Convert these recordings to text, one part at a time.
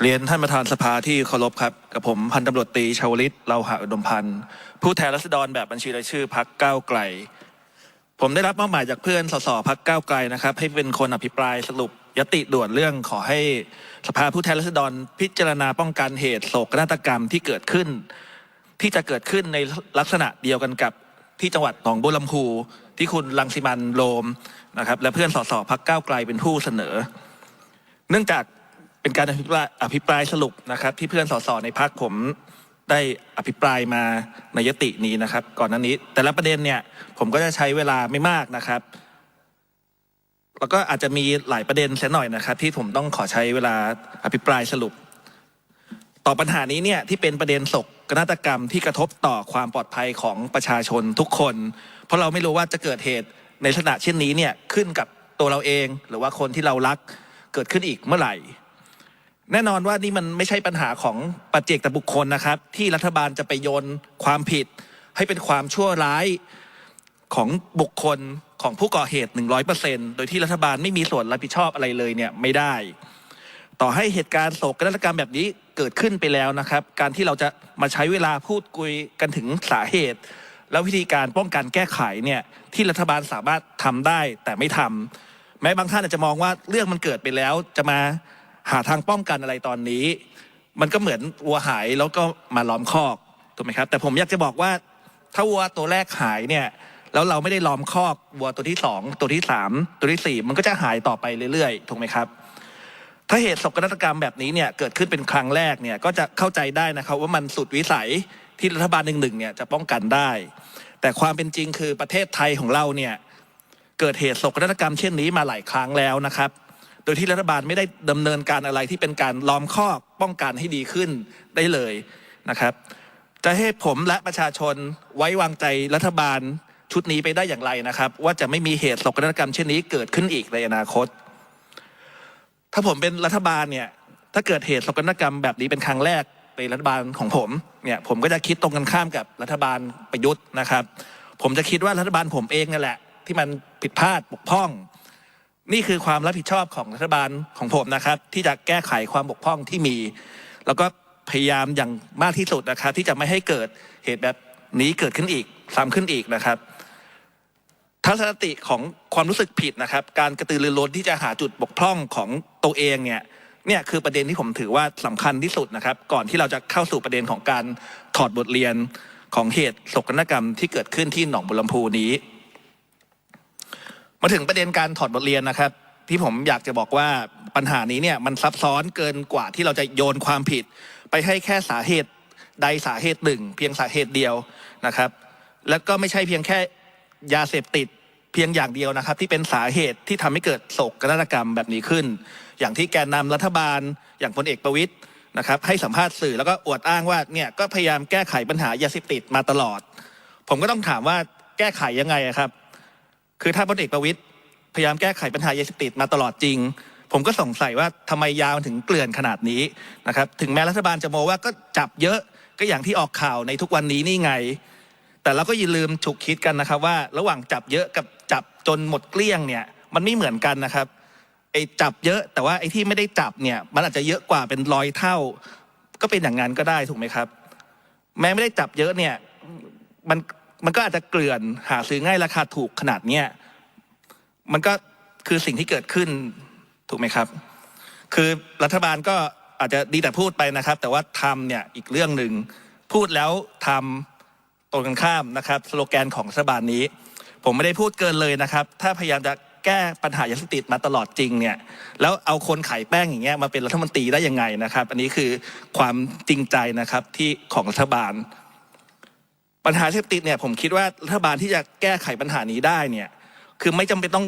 เรียนท่านประธานสภาที่เคารพครับ กับผมพันตำรวจตีชาวลิตเราหะอุดมพันธ์ผู้แทนรัษฎรแบบบัญชีรายชื่อพักก้าวไกล ผมได้รับมอบหมายจากเพื่อนสสพักก้าวไกลนะครับ ให้เป็นคนอภิปรายสรุปยติด่วนเรื่องขอให้สภาผู้แทนรัษฎรพิจารณาป้องกันเหตุโศกนาฏกรรมที่เกิดขึ้น ที่จะเกิดขึ้นในลักษณะเดียวกันกับที่จังหวัดหนองบัวลำพูที่คุณลังสิมันโรมนะครับและเพื่อนสสพักก้าวไกลเป็นผู้เสนอ เนื่องจาก เป็นการอภิปรายอภิปรายสรุปนะครับ ที่เพื่อนสสในพักผมได้อภิปรายมาในยตินี้นะครับ ก่อนหน้านี้ แต่ละประเด็นเนี่ยผมก็จะใช้เวลาไม่มากนะครับ แล้วก็อาจจะมีหลายประเด็นเสียหน่อยนะครับ ที่ผมต้องขอใช้เวลาอภิปรายสรุป ต่อปัญหานี้เนี่ยที่เป็นประเด็นศกนาฏกรรมที่กระทบต่อความปลอดภัยของประชาชนทุกคน เพราะเราไม่รู้ว่าจะเกิดเหตุในลักษณะเช่นนี้เนี่ยขึ้นกับตัวเราเอง หรือว่าคนที่เรารักเกิดขึ้นอีกเมื่อไหร่ แน่นอนว่านี่มันไม่ใช่ปัญหาของปัจเจกแต่บุคคลนะครับ ที่รัฐบาลจะไปโยนความผิด ให้เป็นความชั่วร้ายของบุคคลของผู้ก่อเหตุ 100%โดยที่รัฐบาลไม่มีส่วนรับผิดชอบอะไรเลยเนี่ยไม่ได้ ต่อให้เหตุการณ์โศกนาฏกรรมแบบนี้เกิดขึ้นไปแล้วนะครับ การที่เราจะมาใช้เวลาพูดคุยกันถึงสาเหตุ แล้ววิธีการป้องกันแก้ไขเนี่ยที่รัฐบาลสามารถทำได้แต่ไม่ทำแม้บางท่านอาจจะมองว่าเรื่องมันเกิดไปแล้วจะมา หาทางป้องกันอะไรตอนนี้ มันก็เหมือนวัวหายแล้วก็มาล้อมคอกถูกไหมครับ แต่ผมอยากจะบอกว่าถ้าวัวตัวแรกหายเนี่ยแล้วเราไม่ได้ล้อมคอกวัวตัวที่สองตัวที่สามตัวที่สี่มันก็จะหายต่อไปเรื่อยๆถูกไหมครับ ถ้าเหตุศกนาฏกรรมแบบนี้เนี่ยเกิดขึ้นเป็นครั้งแรกเนี่ยก็จะเข้าใจได้นะครับ ว่ามันสุดวิสัยที่รัฐบาลหนึ่งๆเนี่ยจะป้องกันได้ แต่ความเป็นจริงคือประเทศไทยของเราเนี่ยเกิดเหตุศกนาฏกรรมเช่นนี้มาหลายครั้งแล้วนะครับ โดยที่รัฐบาลไม่ได้ดำเนินการอะไรที่เป็นการล้อมคอกป้องกันให้ดีขึ้นได้เลยนะครับ จะให้ผมและประชาชนไว้วางใจรัฐบาลชุดนี้ไปได้อย่างไรนะครับ ว่าจะไม่มีเหตุโศกนาฏกรรมเช่นนี้เกิดขึ้นอีกในอนาคต ถ้าผมเป็นรัฐบาลเนี่ยถ้าเกิดเหตุโศกนาฏกรรมแบบนี้เป็นครั้งแรกในรัฐบาลของผมเนี่ยผมก็จะคิดตรงกันข้ามกับรัฐบาลประยุทธ์นะครับ ผมจะคิดว่ารัฐบาลผมเองนั่นแหละ ที่มันผิดพลาดบกพร่อง นี่คือความรับผิดชอบของรัฐบาลของผมนะครับ ที่จะแก้ไขความบกพร่องที่มี แล้วก็พยายามอย่างมากที่สุดนะครับที่จะไม่ให้เกิดเหตุแบบนี้เกิดขึ้นอีกซ้ำขึ้นอีกนะครับ ทัศนติของความรู้สึกผิดนะครับ การกระตือรือร้นที่จะหาจุดบกพร่องของตัวเองเนี่ยเนี่ยคือประเด็นที่ผมถือว่าสำคัญที่สุดนะครับ ก่อนที่เราจะเข้าสู่ประเด็นของการถอดบทเรียนของเหตุโศกนาฏกรรมที่เกิดขึ้นที่หนองบุรลำพูนี้ มาถึงประเด็นการถอดบทเรียนนะครับ ที่ผมอยากจะบอกว่าปัญหานี้เนี่ยมันซับซ้อนเกินกว่าที่เราจะโยนความผิด ไปให้แค่สาเหตุใดสาเหตุหนึ่ง เพียงสาเหตุเดียวนะครับ แล้วก็ไม่ใช่เพียงแค่ยาเสพติดเพียงอย่างเดียวนะครับ ที่เป็นสาเหตุที่ทำให้เกิดโศกนาฏกรรมแบบนี้ขึ้น อย่างที่แกนนำรัฐบาล อย่างพลเอกประวิตยนะครับให้สัมภาษณ์สื่อแล้วก็อวดอ้างว่าเนี่ยก็พยายามแก้ไขปัญหายาเสพติดมาตลอด ผมก็ต้องถามว่าแก้ไขยังไงครับ คือถ้าพลเอกประวิตยพยายามแก้ไขปัญหายาเสพติดมาตลอดจริง ผมก็สงสัยว่าทำไมยาวถึงเกลื่อนขนาดนี้นะครับ ถึงแม้รัฐบาลจะโมว่าก็จับเยอะก็อย่างที่ออกข่าวในทุกวันนี้นี่ไง แต่เราก็อย่าลืมฉุกคิดกันนะครับ ว่าระหว่างจับเยอะกับจับจนหมดเกลี้ยงเนี่ยมันไม่เหมือนกันนะครับไอ้จับเยอะแต่ว่าไอ้ที่ไม่ได้จับเนี่ยมันอาจจะเยอะกว่าเป็นร้อยเท่า ก็เป็นอย่างนั้นก็ได้ถูกไหมครับ แม้ไม่ได้จับเยอะเนี่ยมัน มันก็อาจจะเกลื่อนหาซื้อง่ายราคาถูกขนาดเนี้ยมันก็คือสิ่งที่เกิดขึ้นถูกไหมครับ คือรัฐบาลก็อาจจะดีแต่พูดไปนะครับ แต่ว่าทำเนี่ยอีกเรื่องหนึ่งพูดแล้วทำตรงกันข้ามนะครับสโลแกนของรัฐบาลนี้ ผมไม่ได้พูดเกินเลยนะครับ ถ้าพยายามจะแก้ปัญหายาเสพติดมาตลอดจริงเนี่ยแล้วเอาคนขายแป้งอย่างเงี้ยมาเป็นรัฐมนตรีได้ยังไงนะครับ อันนี้คือความจริงใจนะครับที่ของรัฐบาล ปัญหาเสพติดเนี่ยผมคิดว่ารัฐบาลที่จะแก้ไขปัญหานี้ได้เนี่ยคือไม่จำเป็นต้อง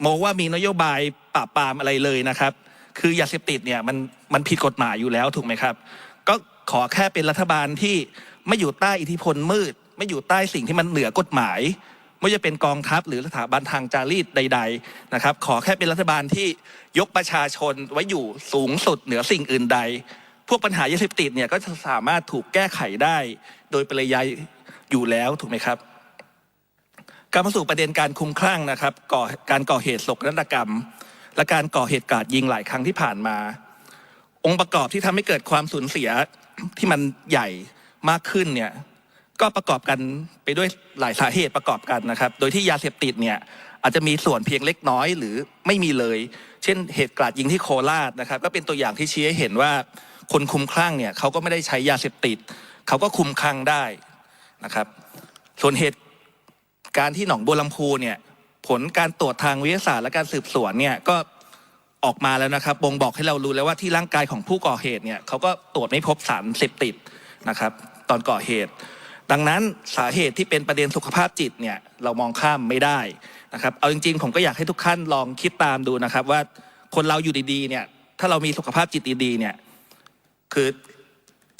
โมว่ามีนโยบายปราบปรามอะไรเลยนะครับ คือยาเสพติดเนี่ยมันมันผิดกฎหมายอยู่แล้วถูกไหมครับ ก็ขอแค่เป็นรัฐบาลที่ไม่อยู่ใต้อิทธิพลมืด ไม่อยู่ใต้สิ่งที่มันเหนือกฎหมาย ไม่จะเป็นกองทัพหรือสถาบันทางจารีตใด ๆนะครับ ขอแค่เป็นรัฐบาลที่ยกประชาชนไว้อยู่สูงสุดเหนือสิ่งอื่นใด พวกปัญหายาเสพติดเนี่ยก็จะสามารถถูกแก้ไขได้ โดยปริยาย อยู่แล้วถูกไหมครับการมาสู่ประเด็นการคุ้มคลั่งนะครับก่อการก่อเหตุศกนาฏกรรม และการก่อเหตุการณ์ยิงหลายครั้งที่ผ่านมา องค์ประกอบที่ทำให้เกิดความสูญเสียที่มันใหญ่มากขึ้นเนี่ยก็ประกอบกันไปด้วยหลายสาเหตุประกอบกันนะครับ โดยที่ยาเสพติดเนี่ยอาจจะมีส่วนเพียงเล็กน้อยหรือไม่มีเลย เช่นเหตุการาดยิงที่โคราชนะครับ ก็เป็นตัวอย่างที่ชี้ให้เห็นว่าคนคุมคลั่งเนี่ยเขาก็ไม่ได้ใช้ยาเสพติด เขาก็คุมคลั่งได้ นะครับส่วนเหตุการณ์ที่หนองบัวลำพูเนี่ยผลการตรวจทางวิทยาศาสตร์และการสืบสวนเนี่ยก็ออกมาแล้วนะครับบ่งบอกให้เรารู้แล้วว่าที่ร่างกายของผู้ก่อเหตุเนี่ยเขาก็ตรวจไม่พบสารเสพติดนะครับ ตอนก่อเหตุ ดังนั้นสาเหตุที่เป็นประเด็นสุขภาพจิตเนี่ยเรามองข้ามไม่ได้นะครับ เอาจริงๆ ผมก็อยากให้ทุกท่านลองคิดตามดูนะครับ ว่าคนเราอยู่ดีๆเนี่ยถ้าเรามีสุขภาพจิตดีๆเนี่ยคือ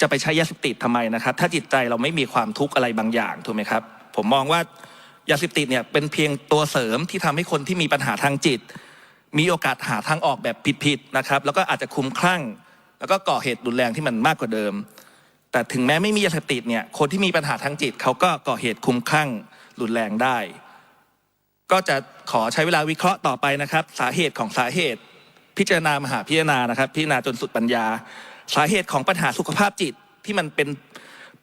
จะไปใช้ยาเสพติดทำไมนะครับ ถ้าจิตใจเราไม่มีความทุกข์อะไรบางอย่างถูกไหมครับ ผมมองว่ายาเสพติดเนี่ยเป็นเพียงตัวเสริมที่ทำให้คนที่มีปัญหาทางจิต มีโอกาสหาทางออกแบบผิดๆนะครับ แล้วก็อาจจะคุ้มคลั่ง แล้วก็ก่อเหตุรุนแรงที่มันมากกว่าเดิม แต่ถึงแม้ไม่มียาเสพติดเนี่ยคนที่มีปัญหาทางจิตเขาก็ก่อเหตุคุ้มคลั่งรุนแรงได้ ก็จะขอใช้เวลาวิเคราะห์ต่อไปนะครับ สาเหตุของสาเหตุ พิจารณามหาพิจารณานะครับ พิจารณาจนสุดปัญญา สาเหตุของปัญหาสุขภาพจิตที่มันเป็น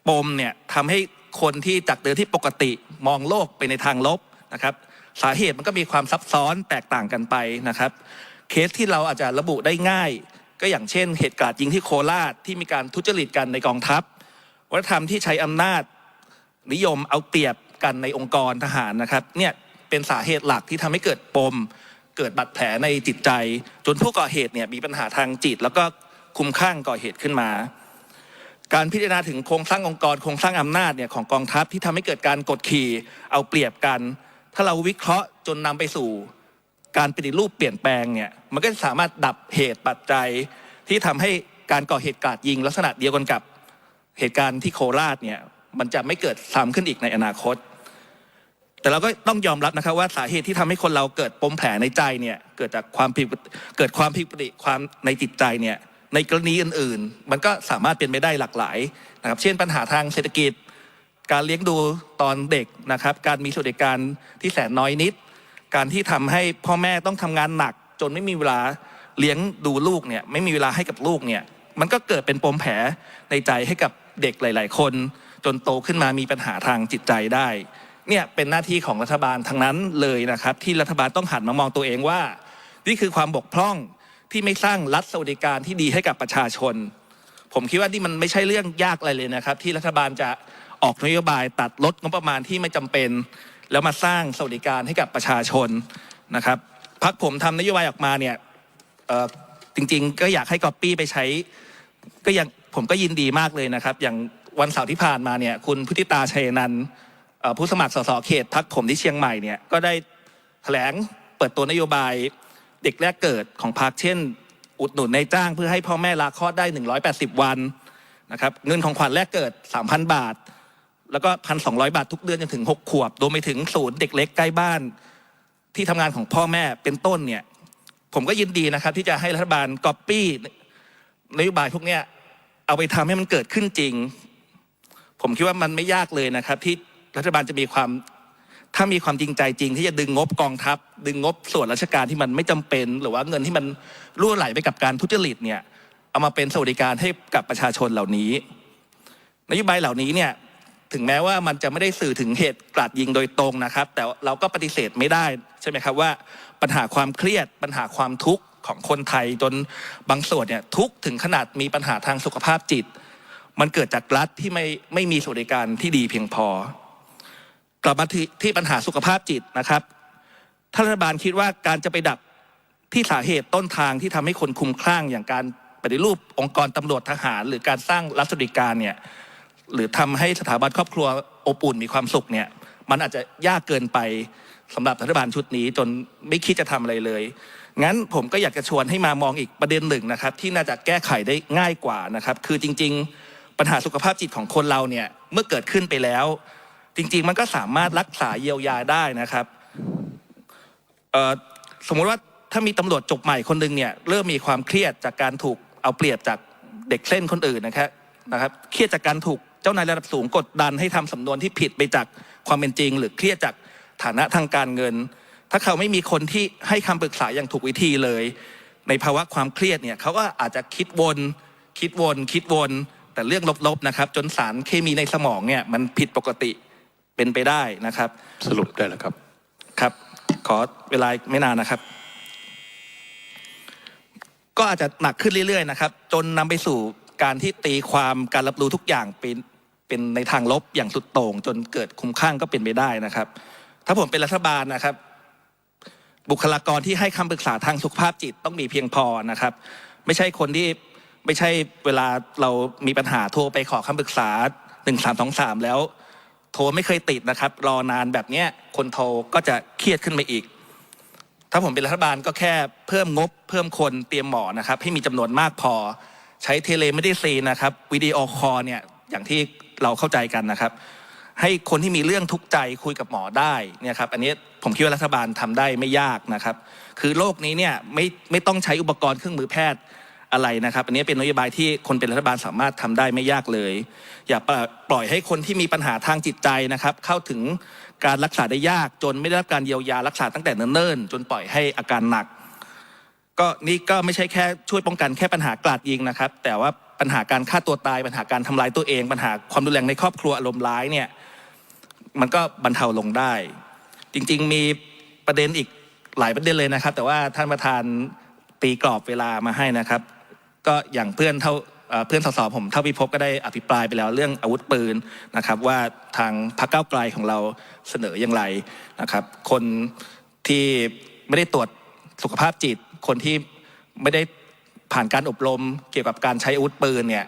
ปมเนี่ยทำให้คนที่จากเดิมที่ปกติมองโลกไปในทางลบนะครับสาเหตุมันก็มีความซับซ้อนแตกต่างกันไปนะครับ เคสที่เราอาจจะระบุได้ง่าย ก็อย่างเช่น เหตุการณ์ยิงที่โคราชที่มีการทุจริตกันในกองทัพ วัฒนธรรมที่ใช้อำนาจ นิยมเอาเปรียบกันในองค์กรทหารนะครับเนี่ยเป็นสาเหตุหลักที่ทำให้เกิดปม เกิดบาดแผลในจิตใจ จนผู้ก่อเหตุเนี่ยมีปัญหาทางจิต แล้วก็ คุมข้างก่อเหตุขึ้นมา การพิจารณาถึงโครงสร้างองค์กรโครงสร้างอำนาจเนี่ยของกองทัพที่ทำให้เกิดการกดขี่เอาเปรียบกัน ถ้าเราวิเคราะห์จนนำไปสู่ การปฏิรูปเปลี่ยนแปลงเนี่ยมันก็จะสามารถดับเหตุปัจจัยที่ทำให้การก่อเหตุกราดยิง ลักษณะเดียวกันกับเหตุการณ์ที่โคราชเนี่ยมันจะไม่เกิดซ้ำขึ้นอีกในอนาคต แต่เราก็ต้องยอมรับนะครับว่าสาเหตุที่ทำให้คนเราเกิดปมแผลในใจเนี่ยเกิดจากความผิดเกิดความผิดปกติความในจิตใจเนี่ย ในกรณีอื่นๆ มันก็สามารถเป็นไปได้หลากหลายนะครับ เช่นปัญหาทางเศรษฐกิจ การเลี้ยงดูตอนเด็กนะครับ การมีสวัสดิการที่แสนน้อยนิด การที่ทำให้พ่อแม่ต้องทำงานหนัก จนไม่มีเวลาเลี้ยงดูลูกเนี่ย ไม่มีเวลาให้กับลูกเนี่ย มันก็เกิดเป็นปมแผลในใจให้กับเด็กหลาย ๆ คน จนโตขึ้นมามีปัญหาทางจิตใจได้เนี่ยเป็นหน้าที่ของรัฐบาลทั้งนั้นเลยนะครับ ที่รัฐบาลต้องหันมามองตัวเองว่า นี่คือความบกพร่อง ที่ไม่สร้างรัฐสวัสดิการที่ดีให้กับประชาชน ผมคิดว่านี่มันไม่ใช่เรื่องยากอะไรเลยนะครับ ที่รัฐบาลจะออกนโยบายตัดลดงบประมาณที่ไม่จำเป็น แล้วมาสร้างสวัสดิการให้กับประชาชนนะครับพักผมทำนโยบายออกมาเนี่ยจริงๆ ก็อยากให้ก๊อปปี้ไปใช้ ก็ยังผมก็ยินดีมากเลยนะครับ อย่างวันเสาร์ที่ผ่านมาเนี่ยคุณพุทธิตาชัยนันผู้สมัครสสเขตพักผมที่เชียงใหม่เนี่ยก็ได้แถลงเปิดตัวนโยบาย เด็กแรกเกิดของพรรคเช่น อุดหนุนในจ้างเพื่อให้พ่อแม่ลาคลอดได้ 180 วันนะครับเงินของขวัญแรกเกิด 3,000 บาท แล้วก็ 1,200 บาททุกเดือนจนถึง 6 ขวบรวมไปถึงศูนย์เด็กเล็กใกล้บ้านที่ทำงานของพ่อแม่เป็นต้นเนี่ยผมก็ยินดีนะครับ ที่จะให้รัฐบาลก๊อปปี้นโยบายพวกเนี้ยเอาไปทำให้มันเกิดขึ้นจริง ผมคิดว่ามันไม่ยากเลยนะครับ ที่รัฐบาลจะมีความ ถ้ามีความจริงใจจริงที่จะดึงงบกองทัพ ดึงงบส่วนราชการที่มันไม่จำเป็น หรือว่าเงินที่มันรั่วไหลไปกับการทุจริตเนี่ยเอามาเป็นสวัสดิการให้กับประชาชนเหล่านี้นโยบายเหล่านี้เนี่ยถึงแม้ว่ามันจะไม่ได้สื่อถึงเหตุกราดยิงโดยตรงนะครับ แต่เราก็ปฏิเสธไม่ได้ใช่ไหมครับว่าปัญหาความเครียดปัญหาความทุกข์ของคนไทยจนบางส่วนเนี่ยทุกถึงขนาดมีปัญหาทางสุขภาพจิต มันเกิดจากรัฐที่ไม่ไม่มีสวัสดิการที่ดีเพียงพอ กลับมาที่ที่ปัญหาสุขภาพจิตนะครับถ้านรัฐบาลคิดว่าการจะไปดับที่สาเหตุต้นทางที่ทำให้คนคุมคลั่งอย่างการปฏิรูปองค์กรตำรวจทหาร หรือการสร้างรัฐสวัสดิการเนี่ยหรือทำให้สถาบันครอบครัวอบอุ่นมีความสุขเนี่ยมันอาจจะยากเกินไปสำหรับรัฐบาลชุดนี้จนไม่คิดจะทำอะไรเลย งั้นผมก็อยากจะชวนให้มามองอีกประเด็นหนึ่งนะครับ ที่น่าจะแก้ไขได้ง่ายกว่านะครับ คือจริง ๆ ปัญหาสุขภาพจิตของคนเราเนี่ยเมื่อเกิดขึ้นไปแล้ว จริง ๆ มันก็สามารถรักษาเยียวยาได้นะครับสมมุติว่าถ้ามีตำรวจจบใหม่คนหนึ่งเนี่ยเริ่มมีความเครียดจากการถูกเอาเปรียบจากเด็กเส้นคนอื่นนะครับนะครับ เครียดจากการถูกเจ้านายระดับสูงกดดันให้ทำสำนวนที่ผิดไปจากความเป็นจริง หรือเครียดจากฐานะทางการเงิน ถ้าเขาไม่มีคนที่ให้คำปรึกษาอย่างถูกวิธีเลย ในภาวะความเครียดเนี่ยเขาก็อาจจะคิดวน คิดวน คิดวน แต่เรื่องลบๆนะครับ จนสารเคมีในสมองเนี่ยมันผิดปกติ เป็นไปได้นะครับ สรุปได้แล้วครับครับ ขอเวลาไม่นานนะครับ ก็อาจจะหนักขึ้นเรื่อยๆนะครับ จนนำไปสู่การที่ตีความการรับรู้ทุกอย่างเป็นเป็นในทางลบอย่างสุดโต่ง จนเกิดคุ้มข้างก็เป็นไปได้นะครับ ถ้าผมเป็นรัฐบาลนะครับ บุคลากรที่ให้คำปรึกษาทางสุขภาพจิตต้องมีเพียงพอนะครับ ไม่ใช่คนที่ไม่ใช่เวลาเรามีปัญหาโทรไปขอคำปรึกษาหนึ่งสามสองสามแล้ว โทรไม่เคยติดนะครับ รอนานแบบนี้คนโทรก็จะเครียดขึ้นไปอีก ถ้าผมเป็นรัฐบาลก็แค่เพิ่มงบ เพิ่มคนเตรียมหมอนะครับ ให้มีจำนวนมากพอ ใช้เทเลไม่ได้ซีนะครับวิดีโอคอลเนี่ยอย่างที่เราเข้าใจกันนะครับ ให้คนที่มีเรื่องทุกข์ใจคุยกับหมอได้เนี่ยครับอันนี้ผมคิดว่ารัฐบาลทำได้ไม่ยากนะครับ คือโลกนี้เนี่ยไม่ไม่ต้องใช้อุปกรณ์เครื่องมือแพทย์ อะไรนะครับอันนี้เป็นนโยบายที่คนเป็นรัฐบาลสามารถทำได้ไม่ยากเลย อย่าปล่อยให้คนที่มีปัญหาทางจิตใจนะครับ เข้าถึงการรักษาได้ยากจนไม่ได้รับการเยียวยารักษาตั้งแต่เนิ่นๆจนปล่อยให้อาการหนัก ก็นี่ก็ไม่ใช่แค่ช่วยป้องกันแค่ปัญหากราดยิงนะครับ แต่ว่าปัญหาการฆ่าตัวตาย ปัญหาการทำลายตัวเอง ปัญหาความรุนแรงในครอบครัวอารมณ์ร้ายเนี่ยมันก็บรรเทาลงได้ จริงๆมีประเด็นอีกหลายประเด็นเลยนะครับ แต่ว่าท่านประธานตีกรอบเวลามาให้นะครับ ก็อย่างเพื่อนเท่าเพื่อนสสผมเท่าพิภพก็ได้อภิปรายไปแล้วเรื่องอาวุธปืนนะครับ ว่าทางพรรคก้าวไกลของเราเสนออย่างไรนะครับ คนที่ไม่ได้ตรวจสุขภาพจิต คนที่ไม่ได้ผ่านการอบรมเกี่ยวกับการใช้อาวุธปืนเนี่ย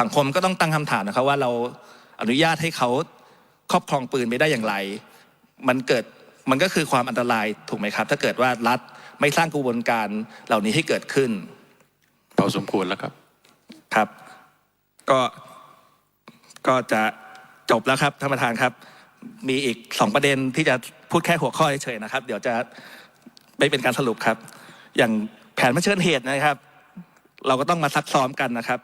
สังคมก็ต้องตั้งคำถามนะครับว่าเราอนุญาตให้เขาครอบครองปืนไปได้อย่างไร มันเกิดมันก็คือความอันตรายถูกไหมครับ ถ้าเกิดว่ารัฐไม่สร้างกระบวนการเหล่านี้ให้เกิดขึ้น อสมควรแล้วครับ ครับ ก็ ก็จะจบแล้วครับท่านประธานครับ มีอีกสองประเด็นที่จะพูดแค่หัวข้อเฉยๆนะครับ เดี๋ยวจะไม่เป็นการสรุปครับ อย่างแผนเผชิญเหตุนะครับ เราก็ต้องมาซักซ้อมกันนะครับ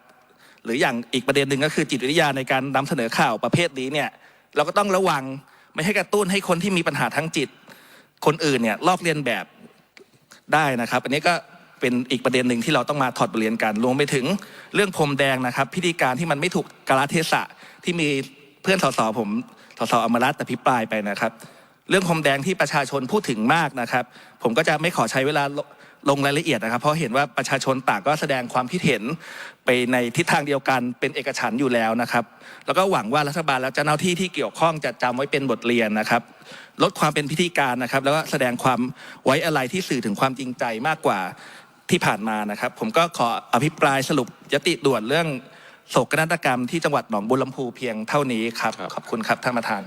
หรืออย่างอีกประเด็นหนึ่งก็คือจิตวิทยาในการนำเสนอข่าวประเภทนี้เนี่ย เราก็ต้องระวังไม่ให้กระตุ้นให้คนที่มีปัญหาทางจิต คนอื่นเนี่ยลอกเลียนแบบได้นะครับ อันนี้ก็ เป็นอีกประเด็นหนึ่งที่เราต้องมาถอดบทเรียนกันรวมไปถึงเรื่องพรมแดงนะครับ พิธีการที่มันไม่ถูกกาลเทศะที่มีเพื่อนสสผมสสอมรัตน์อภิปรายไปนะครับ เรื่องพรมแดงที่ประชาชนพูดถึงมากนะครับ ผมก็จะไม่ขอใช้เวลาลลงรายละเอียดนะครับ เพราะเห็นว่าประชาชนต่างก็แสดงความคิดเห็นไปในทิศทางเดียวกันเป็นเอกฉันท์อยู่แล้วนะครับ แล้วก็หวังว่ารัฐบาลและเจ้าหน้าที่ที่เกี่ยวข้องจะจำไว้เป็นบทเรียนนะครับ ลดความเป็นพิธีการนะครับ แล้วก็แสดงความไว้อะไรที่สื่อถึงความจริงใจมากกว่า ที่ผ่านมานะครับ ผมก็ขออภิปรายสรุปยติด่วนเรื่องโศกนาฏกรรมที่จังหวัดหนองบัวลำพูเพียงเท่านี้ครับครับขอบคุณครับท่านประธาน